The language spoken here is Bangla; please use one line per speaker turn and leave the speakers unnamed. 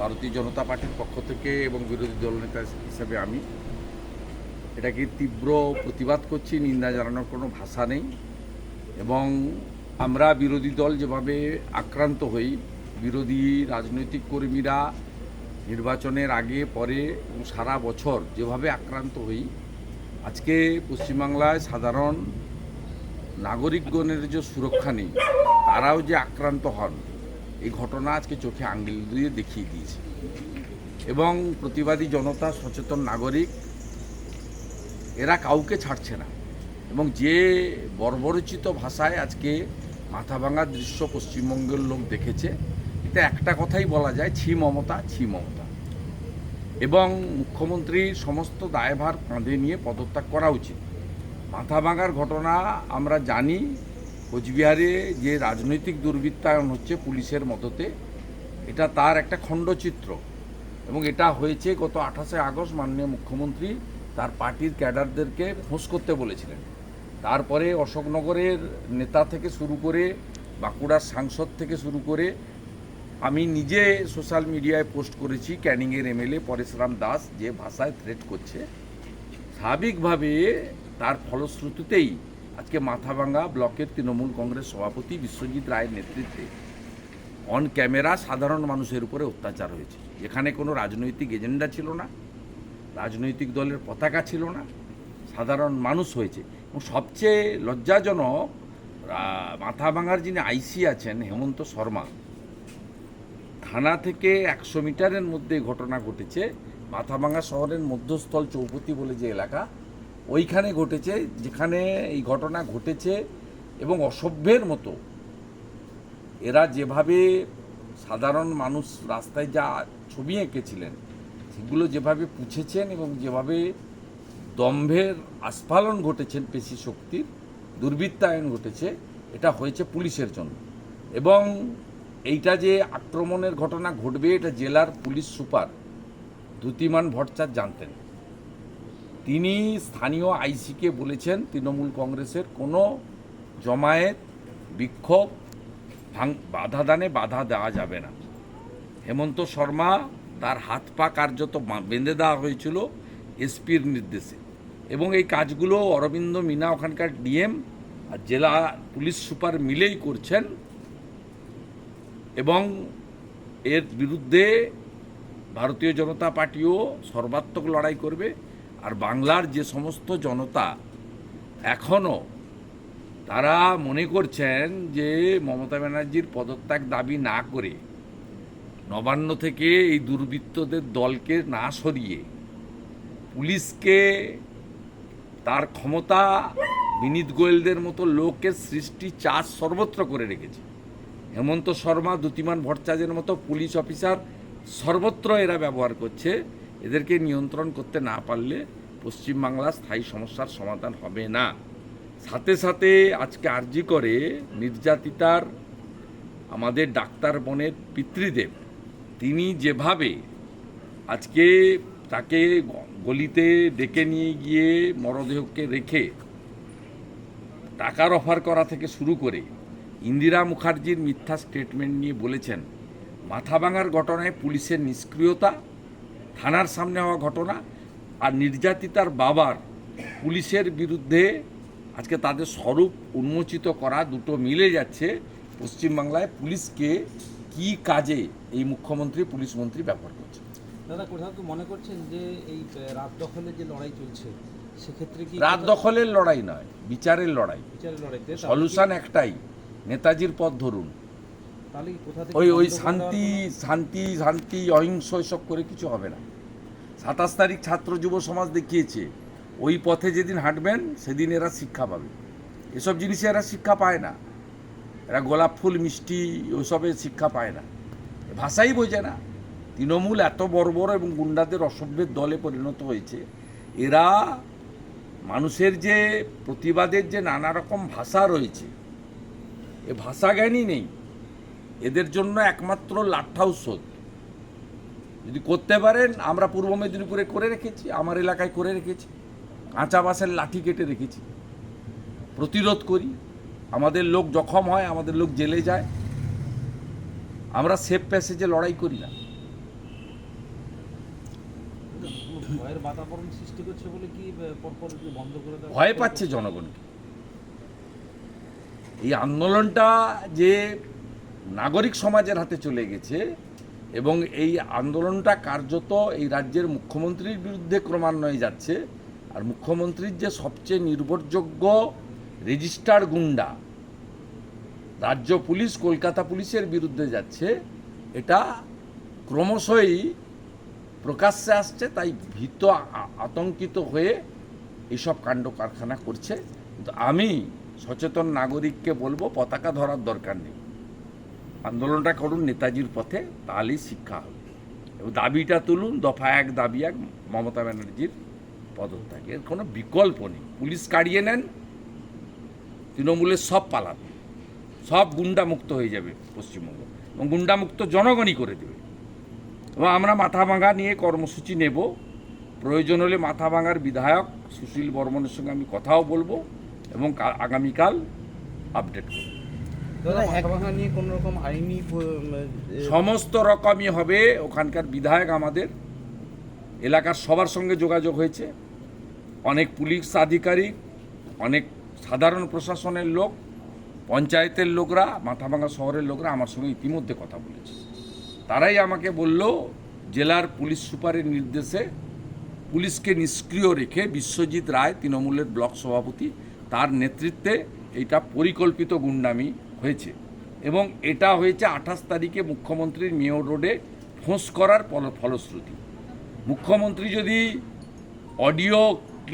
ভারতীয় জনতা পার্টির পক্ষ থেকে এবং বিরোধী দলনেতা হিসেবে আমি এটাকে তীব্র প্রতিবাদ করছি, নিন্দা জানানোর কোনো ভাষা নেই এবং আমরা বিরোধী দল যেভাবে আক্রান্ত হই, বিরোধী রাজনৈতিক কর্মীরা নির্বাচনের আগে, পরে এবং সারা বছর যেভাবে আক্রান্ত হই, আজকে পশ্চিমবাংলায় সাধারণ নাগরিকগণের যে সুরক্ষা নেই, তারাও যে আক্রান্ত হন এই ঘটনা আজকে চোখে আঙ্গুল দিয়ে দেখিয়ে দিয়েছে। এবং প্রতিবাদী জনতা, সচেতন নাগরিক, এরা কাউকে ছাড়ছে না। এবং যে বর্বরচিত ভাষায় আজকে মাথা ভাঙার দৃশ্য পশ্চিমবঙ্গের লোক দেখেছে, এতে একটা কথাই বলা যায়, ছি মমতা ছি মমতা। এবং মুখ্যমন্ত্রীর সমস্ত দায়ভার কাঁধে নিয়ে পদত্যাগ করা উচিত। মাথা ভাঙার ঘটনা আমরা জানি কোচবিহারে যে রাজনৈতিক দুর্বৃত্তায়ন হচ্ছে পুলিশের মদতে, এটা তার একটা খণ্ডচিত্র। এবং এটা হয়েছে গত আঠাশে আগস্ট মাননীয় মুখ্যমন্ত্রী তার পার্টির ক্যাডারদেরকে ফোঁস করতে বলেছিলেন। তারপরে অশোকনগরের নেতা থেকে শুরু করে, বাঁকুড়ার সাংসদ থেকে শুরু করে, আমি নিজে সোশ্যাল মিডিয়ায় পোস্ট করেছি ক্যানিংয়ের এমএলএ পরেশরাম দাস যে ভাষায় থ্রেট করছে। স্বাভাবিকভাবে তার ফলশ্রুতিতেই আজকে মাথাভাঙ্গা ব্লকের তৃণমূল কংগ্রেস সভাপতি বিশ্বজিৎ রায়ের নেতৃত্বে অন ক্যামেরা সাধারণ মানুষের উপরে অত্যাচার হয়েছে। যেখানে কোনো রাজনৈতিক এজেন্ডা ছিল না, রাজনৈতিক দলের পতাকা ছিল না, সাধারণ মানুষ হয়েছে। এবং সবচেয়ে লজ্জাজনক মাথা ভাঙার যিনি আইসি আছেন, হেমন্ত শর্মা, থানা থেকে একশো মিটারের মধ্যে ঘটনা ঘটেছে। মাথাভাঙ্গা শহরের মধ্যস্থল চৌপতি বলে যে এলাকা ওইখানে ঘটেছে, যেখানে এই ঘটনা ঘটেছে এবং অসভ্যের মতো। এরা যেভাবে সাধারণ মানুষ রাস্তায় যা ছবি এঁকেছিলেন, সেগুলো যেভাবে পুছেছেন এবং যেভাবে দম্ভের আস্ফালন ঘটেছেন পেশি শক্তির, দুর্বৃত্তায়ন ঘটেছে, এটা হয়েছে পুলিশের জন্য। এবং এইটা যে আক্রমণের ঘটনা ঘটবে, এটা জেলার পুলিশ সুপার দ্যুতিমান ভট্টাচার্য জানতেন। তিনি স্থানীয় আইসিকে বলেছেন তৃণমূল কংগ্রেসের কোনো জমায়েত, বিক্ষোভ, ভাঙ, বাধা দানে বাধা দেওয়া যাবে না। হেমন্ত শর্মা তার হাত পা কার্যত বেঁধে দেওয়া হয়েছিল এসপির নির্দেশে। এবং এই কাজগুলো অরবিন্দ মিনা, ওখানকার ডিএম আর জেলা পুলিশ সুপার মিলেই করছেন। এবং এর বিরুদ্ধে ভারতীয় জনতা পার্টিও সর্বাত্মক লড়াই করবে। আর বাংলার যে সমস্ত জনতা এখনও তারা মনে করছেন যে মমতা ব্যানার্জির পদত্যাগ দাবি না করে নবান্ন থেকে এই দুর্বৃত্তদের দলকে না সরিয়ে পুলিশকে তার ক্ষমতা বিনীত গোয়েলদের মতো লোকের সৃষ্টি চাষ সর্বত্র করে রেখেছে। হেমন্ত শর্মা দ্যুতিমান ভট্টাচার্যের মতো পুলিশ অফিসার সর্বত্র এরা ব্যবহার করছে। এদেরকে নিয়ন্ত্রণ করতে না পারলে পশ্চিমবাংলার স্থায়ী সমস্যার সমাধান হবে না। সাথে সাথে আজকে আর্জি করে নির্যাতিতার আমাদের ডাক্তার বোনের পিতৃদেব, তিনি যেভাবে আজকে তাকে গলিতে ডেকে নিয়ে গিয়ে মরদেহকে রেখে টাকার অফার করা থেকে শুরু করে ইন্দিরা মুখার্জির মিথ্যা স্টেটমেন্ট নিয়ে বলেছেন মাথা ভাঙার ঘটনায় পুলিশের নিষ্ক্রিয়তা থানার সামনে হওয়া ঘটনা আর নির্যাতিতার বাবার পুলিশের বিরুদ্ধে আজকে তাদের স্বরূপ উন্মোচিত করা দুটো মিলে যাচ্ছে পশ্চিমবাংলায় পুলিশকে কি কাজে এই মুখ্যমন্ত্রী পুলিশ মন্ত্রী ব্যবহার করছে?
দাদা কোথাও কি মনে করছেন যে এই রাত দখলের যে লড়াই চলছে সেক্ষেত্রে কি
রাত দখলের লড়াই নয় বিচারের লড়াই।
বিচারের লড়াইতে
সলিউশন একটাই নেতাজির পথ ধরুন। ওই ওই শান্তি শান্তি শান্তি অহিংস এসব করে কিছু হবে না। সাতাশ তারিখ ছাত্র যুব সমাজ দেখিয়েছে ওই পথে যেদিন হাঁটবেন সেদিন এরা শিক্ষা পাবে। এসব জিনিসে এরা শিক্ষা পায় না। এরা গোলাপ ফুল মিষ্টি ওইসবে শিক্ষা পায় না। ভাষাই বোঝে না। তৃণমূল এত বড় বড় এবং গুন্ডাদের অসভ্যের দলে পরিণত হয়েছে এরা মানুষের যে প্রতিবাদের যে নানা রকম ভাষা রয়েছে এ ভাষা জ্ঞানই নেই। এদের জন্য একমাত্র লাঠা ঔষধ যদি করতে পারেন আমরা পূর্ব মেদিনীপুরে করে রেখেছি আমার এলাকায় করে রেখেছি কাঁচা বাঁশের লাঠি কেটে রেখেছি। প্রতিরোধ করি আমাদের লোক জখম হয় আমাদের লোক জেলে যায়। আমরা সেফ প্যাসেজে লড়াই করি না।
ভয়ের বাতাবরণ সৃষ্টি করছে বলে কি পরপর বন্ধ করে দেওয়া
ভয় পাচ্ছে জনগণকে। এই আন্দোলনটা যে নাগরিক সমাজের হাতে চলে গেছে এবং এই আন্দোলনটা কার্যত এই রাজ্যের মুখ্যমন্ত্রীর বিরুদ্ধে ক্রমান্বয়ে যাচ্ছে। আর মুখ্যমন্ত্রীর যে সবচেয়ে নির্ভরযোগ্য রেজিস্টার গুন্ডা, রাজ্য পুলিশ কলকাতা পুলিশের বিরুদ্ধে যাচ্ছে, এটা ক্রমশই প্রকাশ্যে আসছে, তাই ভীত আতঙ্কিত হয়ে এসব কাণ্ড কারখানা করছে। কিন্তু আমি সচেতন নাগরিককে বলব, পতাকা ধরার দরকার নেই। আন্দোলনটা করুন নেতাজির পথে, তাহলেই শিক্ষা হবে। এবং দাবিটা তুলুন, দফা এক, দাবি এক, মমতা ব্যানার্জির পদত্যাগ। এর কোনো বিকল্প নেই। পুলিশ কাড়িয়ে নেন, তৃণমূলের সব পালাবে সব গুন্ডামুক্ত হয়ে যাবে পশ্চিমবঙ্গ। এবং গুন্ডামুক্ত জনগণই করে দেবে। এবং আমরা মাথা ভাঙা নিয়ে কর্মসূচি নেব। প্রয়োজন হলে মাথা ভাঙার বিধায়ক সুশীল বর্মনের সঙ্গে আমি কথাও বলব এবং আগামীকাল আপডেট করব। সমস্ত রকমই হবে। ওখানকার বিধায়ক আমাদের। এলাকার সবার সঙ্গে যোগাযোগ হয়েছে। অনেক পুলিশ আধিকারিক অনেক সাধারণ প্রশাসনের লোক পঞ্চায়েতের লোকরা মাথাভাঙা শহরের লোকরা আমার সঙ্গে ইতিমধ্যে কথা বলেছে। তারাই আমাকে বলল জেলার পুলিশ সুপারের নির্দেশে পুলিশকে নিষ্ক্রিয় রেখে বিশ্বজিৎ রায় তৃণমূলের ব্লক সভাপতি তার নেতৃত্বে এইটা পরিকল্পিত গুন্ডামি হয়েছে। এবং এটা হয়েছে আঠাশ তারিখে মুখ্যমন্ত্রীর মেয়র রোডে ফোঁস করার ফলশ্রুতি। মুখ্যমন্ত্রী যদি অডিও